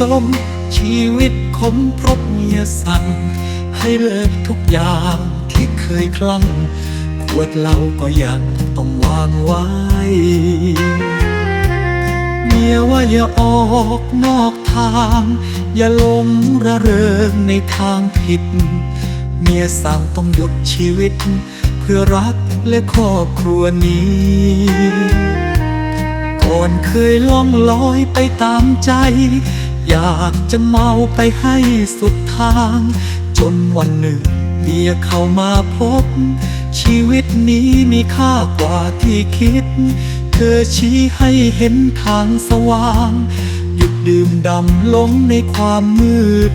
จม ชีวิตคมพราะเมียสั่งให้เลิกทุกอย่างที่เคยคลั่งขวดเหล้าก็ยังต้องวางไว้ เมียว่าอย่าออกนอกทาง อย่าลงระเริงในทางผิด เมียสั่งต้องหยุดชีวิต เพื่อรักและครอบครัวนี้ ก่อนเคยล่องลอยไปตามใจ อยากจะเมาไปให้สุดทาง จนวันหนึ่งเมียเข้ามาพบ ชีวิตนี้มีค่ากว่าที่คิด เธอชี้ให้เห็นทางสว่าง หยุดดื่มดำลงในความมืด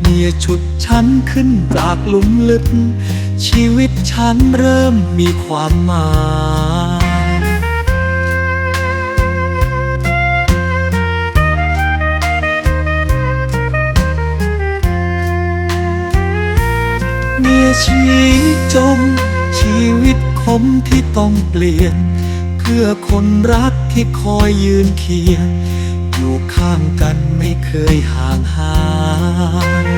เมียฉุดฉันขึ้นจากหลุมลึก ชีวิตฉันเริ่มมีความหมาย ชีจม ชีวิตคมที่ต้องเปลี่ยน เพื่อคนรักที่คอยยืนเคียงอยู่ข้างกันไม่เคยห่างหาย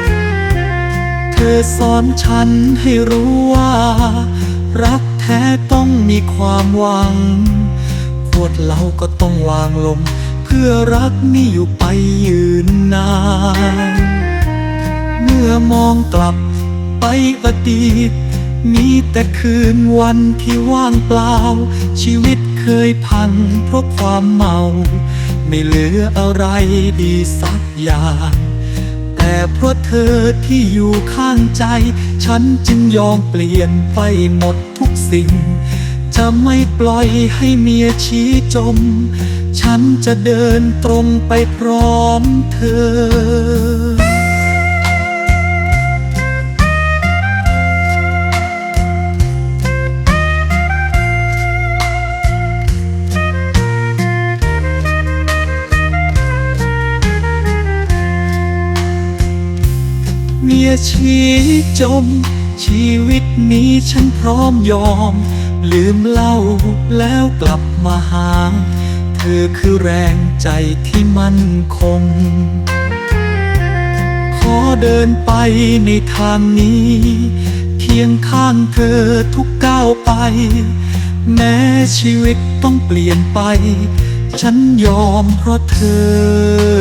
เธอสอนฉันให้รู้ว่า รักแท้ต้องมีความหวังปวดเราก็ต้องวางลง เพื่อรักนี่อยู่ไปยืนนาน เมื่อมองกลับ ไปอดีต มีแต่คืนวันที่ว่างเปล่า ชีวิตเคยพังเพราะความเมา ไม่เหลืออะไรดีสักอย่างแต่เพราะเธอที่อยู่ข้างใจ ฉันจึงยอมเปลี่ยนไปหมดทุกสิ่ง จะไม่ปล่อยให้เมียชี้จม ฉันจะเดินตรงไปพร้อมเธอ ยชี้จม ชีวิตนี้ฉันพร้อมยอม ลืมเล่าแล้วกลับมาหา เธอคือแรงใจที่มั่นคง ขอเดินไปในทางนี้ เคียงข้างเธอทุกก้าวไป แม้ชีวิตต้องเปลี่ยนไป ฉันยอมเพราะเธอ